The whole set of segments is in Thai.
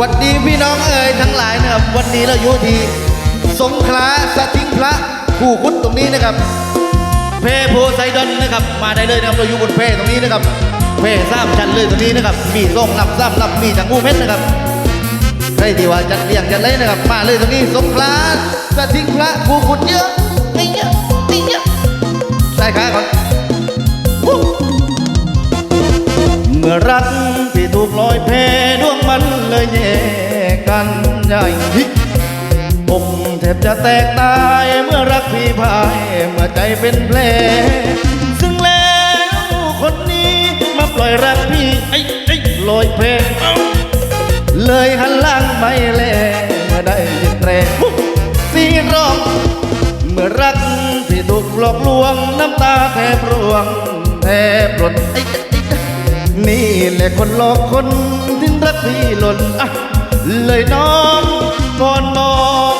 วัสดีพี่น้องเอ๋ยทั้งหลายนะครับ วันนี้เราอยู่ที่สงขลาสถิงพระผู้คุดตรงนี้นะครับ เพโพไซดอนนะครับ มาได้เลยนะครับเราอยู่บนเพตรงนี้นะครับ เพสามชั้นเลยตรงนี้นะครับ มีส่งลำซ้ำลำมีจากงูเพชรนะครับใครที่ว่าจัดเลี้ยงจัดเลยนะครับ มาเลยตรงนี้สงขลาสถิงพระผู้คุดเยอะไม่เยอะไม่เยอะใส่ขาก่อนเมื่อรัก ยแยกกันใหญ่ผมแทบจะแตกตายเมื่อรักพี่พายเมื่อใจเป็นแผลซึ่งแล้วคนนี้มาปล่อยรักพี่ไอ้ไอ้ลอยเพเอ้าเลยหันหลังไม่แลเมื่อได้ยินแตรสีร้องเมื่อรักที่ถูกหลอกลวงน้ำตาแทบร่วงแทบหล่นนี่แหละคนหลอกคน รักพี่หล่นอะเลยน้องก่อนบอก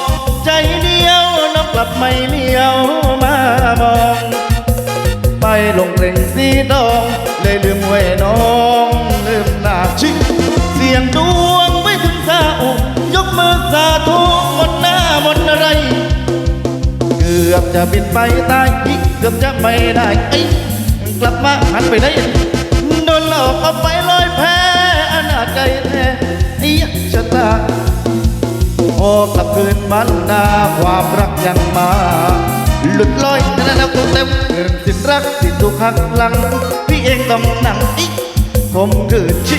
ใจเดียวน้องกลับไม่เลี้ยวมามอง ไปลงเร่งสีดองเลยลืมไว้น้องลืมหน้าชิเสียงดวงไว้ถึงซาอุยกมือสาธุหมดหน้าหมดอะไร เกือบจะบินไปตายอีกเกือบจะไม่ได้ไอ้กลับมาหันไปได้โดนหลอกเอาไปลอยแพ้ ใจแท้ไอ้ยะชะตาพอกลับคืนบ้านนาความรักยังมา หลุดลอยนั่นนะตุ้เต็มเรื่องสิ้นรักที่ถูกหักหลัง พี่เองต้องนั่งอีกผมคืนชิ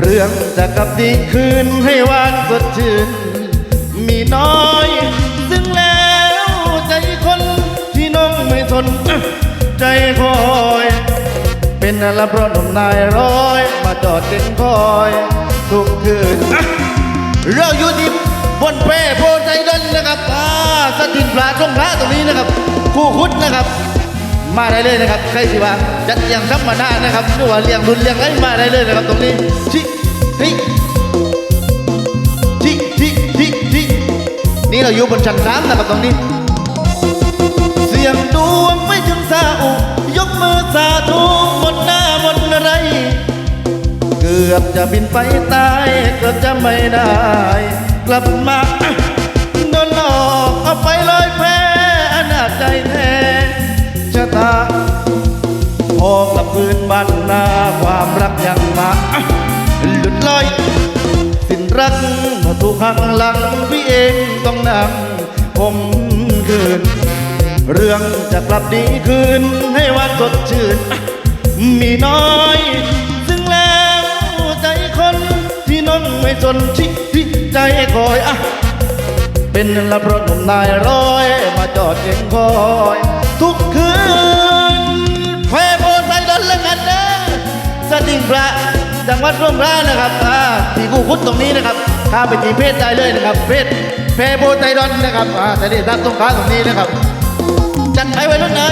เรื่องจะกลับดีคืนให้หวานสดชื่น มีน้อยซึ่งแล้วใจคนที่น้องไม่ทน ใจคอย เป็นอะไรเพราะหนุ่มนายร้อย จอดเต็นคอยทุกคืนเราอยู่ที่บนเพโพไซดอนนะครับอ่าสถินพระตรงพระตรงนี้นะครับคู่คุดนะครับ มาได้เลยนะครับ ใครสิว่าจัดอย่างธรรมดานะครับหรือว่าเลี้ยงรุนเลี้ยงอะไรมาได้เลยนะครับ ตรงนี้ชิฮิชิชิชิชินี่เราอยู่บนชั้นสามนะครับตรงนี้ เสียงดวงไม่ถึงซาอุ กือบจะบินไปตายกือบจะไม่ได้ กลับมาโดนหลอกเอาไปลอยแพ้อนาจใจแท้ชะตาพอกลับคืนบ้านนาความรักยังมาหลุดลอยสิ้นรักมาถูกหักหลังพี่เองต้องนั่งผมคืน เรื่องจะกลับดีคืนให้วันสดชื่นมีน้อง ไม่สนชิที่ใจคอยอะเป็นละเพราะหนุ่มนายร้อยมาจอดเก่งคอย ทุกคืนแพ่โพไซดอนละกันเด้อสดิ่งพระจังหวัดร่วมรานะครับอ่าที่กูคุดตรงนี้นะครับข้าไปที่เพศได้เลยนะครับ เพศแพโพไซดอนนะครับอ่าแต่นี่รับตรงขาตรงนี้นะครับจัดให้ไว้รุ่นไหน